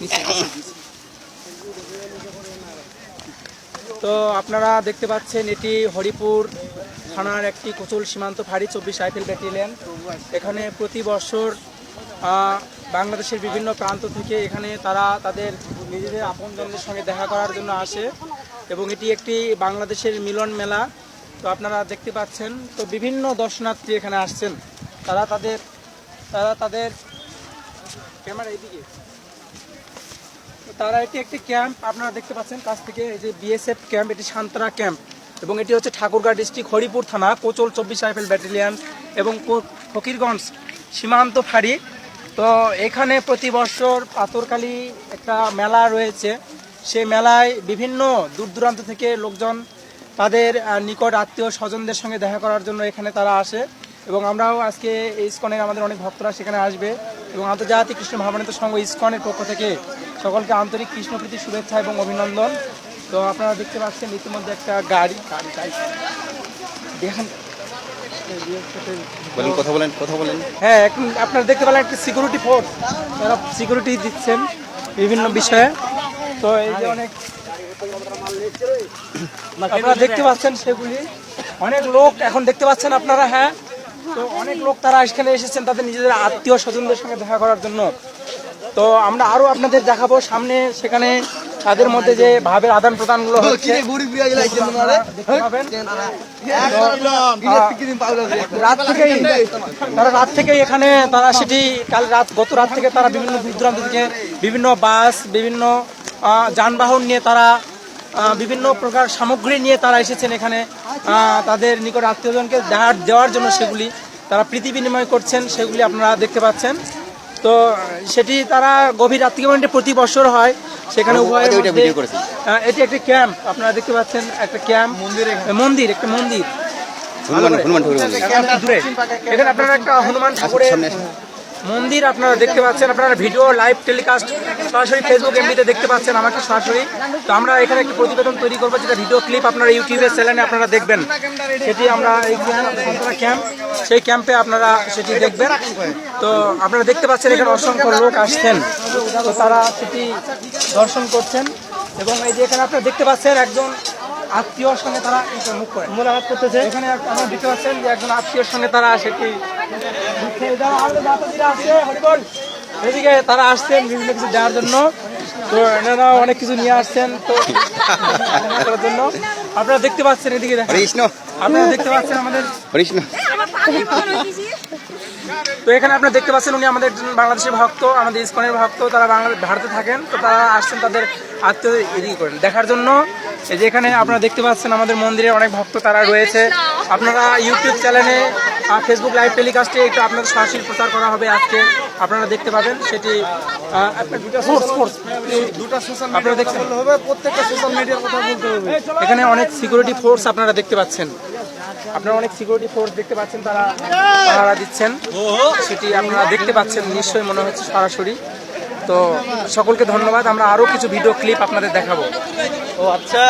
তো আপনারা দেখতে পাচ্ছেন এটি হরিপুর থানার একটি কোচল সীমান্ত ফাঁড়ি, চব্বিশ রাইফেল ব্যাটালিয়ন। এখানে প্রতি বছর বাংলাদেশের বিভিন্ন প্রান্ত থেকে এখানে তারা তাদের নিজেদের আপনজনদের সঙ্গে দেখা করার জন্য আসে এবং এটি একটি বাংলাদেশের মিলন মেলা। তো আপনারা দেখতে পাচ্ছেন, তো বিভিন্ন দর্শনার্থী এখানে আসছেন। তারা তাদের তারা তাদের, ক্যামেরা এদিকে তো তারা এটি একটি ক্যাম্প, আপনারা দেখতে পাচ্ছেন কাছ থেকে এই যে বিএসএফ ক্যাম্প, এটি সান্তরা ক্যাম্প এবং এটি হচ্ছে ঠাকুরগাঁ ডিস্ট্রিক্ট হরিপুর থানা, কোচল চব্বিশ রাইফেল ব্যাটালিয়ান এবং ফকিরগঞ্জ সীমান্ত ফাঁড়ি। তো এখানে প্রতি বছর পাথরকালী একটা মেলা রয়েছে। সেই মেলায় বিভিন্ন দূর দূরান্ত থেকে লোকজন তাদের নিকট আত্মীয় স্বজনদের সঙ্গে দেখা করার জন্য এখানে তারা আসে এবং আমরাও আজকে এই ইস্কনের আমাদের অনেক ভক্তরা সেখানে আসবে। এবং আন্তর্জাতিক কৃষ্ণ ভাবনাত সংঘ ইস্কনের পক্ষ থেকে সকলকে আন্তরিক কৃষ্ণপ্রীতি শুভেচ্ছা এবং অভিনন্দন। তো আপনারা দেখতে পাচ্ছেন ইতিমধ্যে একটা গাড়ি গাড়ি গাড়ি। দেখেন। বলেন কথা বলেন কথা বলেন। হ্যাঁ এখন আপনারা দেখতে পেলেন একটা সিকিউরিটি ফোর্স তারা সিকিউরিটি দিচ্ছেন বিভিন্ন বিষয়ে। তো এই যে অনেক আপনারা দেখতে পাচ্ছেন সেগুলি। অনেক লোক এখন দেখতে পাচ্ছেন আপনারা হ্যাঁ। তো অনেক লোক তারা এখানে এসেছেন তাদের নিজেদের আত্মীয় স্বজনদের সঙ্গে দেখা করার জন্য। তো আমরা আরও আপনাদের দেখাবো সামনে সেখানে তাদের মধ্যে যে ভাবের আদান প্রদানগুলো হচ্ছে। পাবেন। রাত থেকেই তারা রাত থেকেই এখানে তারা সেটি কাল রাত গত রাত থেকে তারা বিভিন্ন দূর দূরান্ত থেকে বিভিন্ন বাস বিভিন্ন যানবাহন নিয়ে তারা বিভিন্ন প্রকার সামগ্রী নিয়ে তারা এসেছেন এখানে আহ, তাদের নিকট আত্মীয়জনকে দেওয়ার দেওয়ার জন্য সেগুলি তারা প্রীতি বিনিময় করছেন সেগুলি আপনারা দেখতে পাচ্ছেন তো সেটি তারা গভীর রাত্রি মানে প্রতি বছর হয় সেখানে করেছি। আহ, এটি একটি ক্যাম্প আপনারা দেখতে পাচ্ছেন একটা ক্যাম্প মন্দির মন্দির একটা মন্দির। এখন একটু দূরে। এখানে আপনারা একটা হনুমান ঠাকুরের সামনে আসুন। মন্দির আপনারা দেখতে পাচ্ছেন, আপনারা ভিডিও লাইভ টেলিকাস্ট সরাসরি ফেসবুক এমবিতে দেখতে পাচ্ছেন আমাকে সরাসরি। তো আমরা এখানে একটি প্রতিবেদন তৈরি করব, যেটা ভিডিও ক্লিপ আপনারা ইউটিউবের চ্যানেলে আপনারা দেখবেন। সেটি আমরা এই ক্যাম্প সেই ক্যাম্পে আপনারা সেটি দেখবেন। তো আপনারা দেখতে পাচ্ছেন এখানে অসংখ্য লোক আসছেন। তো তারা সেটি দর্শন করছেন। এবং এই যে এখানে আপনারা দেখতে পাচ্ছেন একজন আত্মীয়র সঙ্গে তারা মুখ করে। মোলাকাত করতেছে। এখানে আপনারা দেখতে পাচ্ছেন যে একজন আত্মীয়র সঙ্গে তারা সেটি আসছে, হরিবল। এদিকে তারা আসছেন বিভিন্ন কিছু দেওয়ার জন্য। তো এনারা অনেক কিছু নিয়ে আসছেন তো করার জন্য। আপনারা দেখতে পাচ্ছেন এদিকে দেখেন। কৃষ্ণ আপনারা দেখতে পাচ্ছেন আমাদের তো এখানে আপনারা দেখতে পাচ্ছেন উনি আমাদের একজন বাংলাদেশের ভক্ত আমাদের ইসকনের ভক্ত তারা বাংলাদেশ ভারতে থাকেন তো তারা আসছেন তাদের আত্মীয় এদিকে করেন। দেখার জন্য এই যে এখানে আপনারা দেখতে পাচ্ছেন আমাদের মন্দিরে অনেক ভক্ত তারা রয়েছে। আপনারা ইউটিউব চ্যানেলে ফেসবুক লাইভ টেলিকাস্টে একটু আপনাদের সরাসরি প্রচার করা হবে আজকে। আপনারা দেখতে পাবেন সেটি আহ, আপনার দুটা সোর্স সোর্স দুটা সোশ্যাল আপনারা দেখছেন। প্রত্যেকটা সোশ্যাল মিডিয়ার কথা বলতে হবে। এখানে অনেক সিকিউরিটি ফোর্স আপনারা দেখতে পাচ্ছেন। আপনারা অনেক সিকিউরিটি ফোর্স দেখতে পাচ্ছেন তারা পাহারা দিচ্ছেন। সেটি আপনারা দেখতে পাচ্ছেন নিশ্চয়ই মনে হচ্ছে সরাসরি। তো সকলকে ধন্যবাদ আমরা আরও কিছু ভিডিও ক্লিপ আপনাদের দেখাবো। ও আচ্ছা।